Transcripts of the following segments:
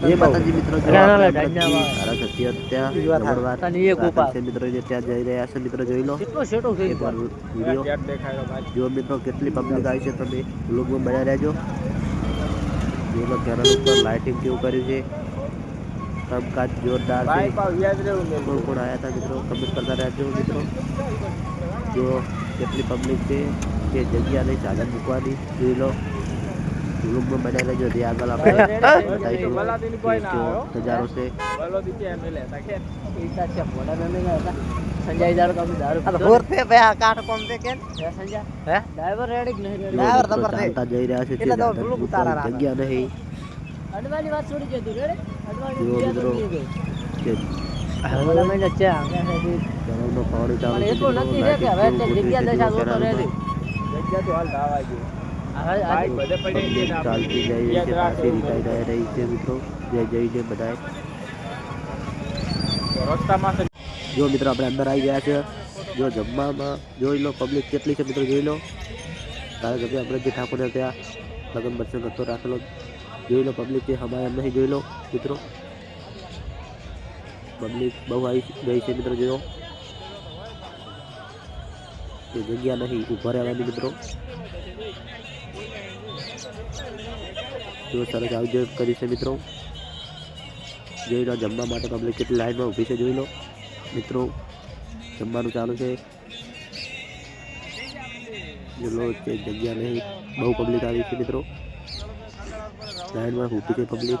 જો મિત્રો કેટલો શેટો થઈ એક વાર ગયો વીડિયો જો મિત્રો કેટલી પબ્લિક આવી છે તમે બન્યા રહેજો લો કેરળ ઉપર લાઇટિંગ કેવું કર્યું છે. કામકાજ જોરદાર છે. કોણ કોણ આવ્યા હતા મિત્રો? કમેન્ટ કરતા રહેજો મિત્રો. જો કેટલી પબ્લિક છે કે જગ્યા નહીં સાધન મૂકવાની જોઈ લો. વ્લોગમાં બન્યા રહેજો જે આગળ આપણે નજારો છે. સંજય દારૂ કામ દારૂ આ તો ભાઈ આ કાઠ કોમ તે કેમ? સંજય? હે? ડ્રાઈવર રેડી નહીં ડ્રાઈવર મિત્રો છે. ચાલતા જઈ રહ્યા છે એટલે તો સાધન ઉતારા રાખે. જગ્યા નહીં. અડવાની વાત છોડી દે તું રેડી અડવાની જો. તો ગઈ. નથી રે કે હવે જગ્યા દશા ગોઠવી જોતો છે રહેલી. હવે આ પબ્લિક ચાલતી જઈ રહી છે પાછી રીટાઈ જઈ રહી છે મિત્રો જય જઈને બધાએ જો મિત્રો આપણે અંદર આવી ગયા છે જો જમવામાં જોઈ લો પબ્લિક કેટલી છે મિત્રો જોઈ લો કારણ કે આપણે જે ઠાકોરને ત્યાં લગ્ન દર્શન કરતો રાખેલો જોઈ લો પબ્લિક છે હમારે એમ નહીં જોઈ લો મિત્રો પબ્લિક બહુ આવી ગઈ છે મિત્રો જોયો એ જગ્યા નહીં ઊભા રહેવાની મિત્રો જો સરસ આવજો કરી છે મિત્રો. જોઈ લો, જમવા માટે પબ્લિક કેટલી લાઈનમાં ઊભી છે, જોઈ લો. મિત્રો, જમવાનું ચાલુ છે. જો લો જગ્યા નહીં, બહુ પબ્લિક આવી છે, મિત્રો. લાઈનમાં ઊભી છે પબ્લિક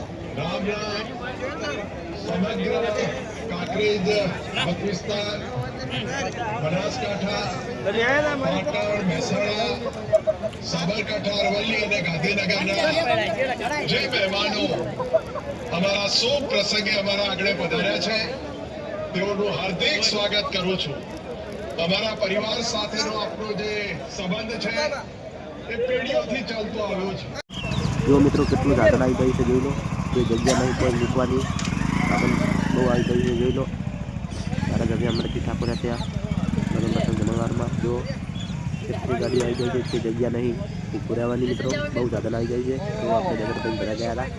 રામ સમગ્ર કાંકરેજ વિસ્તાર બનાસકાંઠા પાટણ મહેસાણા સાબરકાંઠા અરવલ્લી અને ગાંધીનગરના જે મહેમાનો અમારા શુભ પ્રસંગે અમારા આગળ પધાર્યા છે તેઓનું હાર્દિક સ્વાગત કરું છું અમારા પરિવાર સાથેનો આપણો જે સંબંધ છે એ પેઢીઓથી ચાલતો આવ્યો છે જો મિત્રો, કેટલું આવી ગયું છે, જોઈ લો. કોઈ જગ્યા નહીં કોઈ મૂકવાની આપણને બહુ આવી ગયું છે જોઈ લો. મારા ઘરે અમરથી ઠાકોર ત્યાં. લગ્ન પ્રસંગ જમણવારમાં જો એટલી ગાડી આવી ગઈ છે તે જગ્યા નહીં. એ પુરાવાની મિત્રો બહુ સાધન આવી ગઈ છે. તો આપણે નગરભાઈ ભરા ગયા હતા.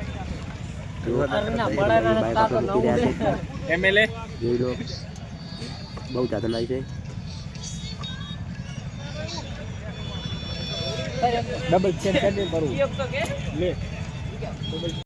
જોઈ લો. બહુ સાધન આવી છે. ડબલ ચેક કરી દે કરું લે.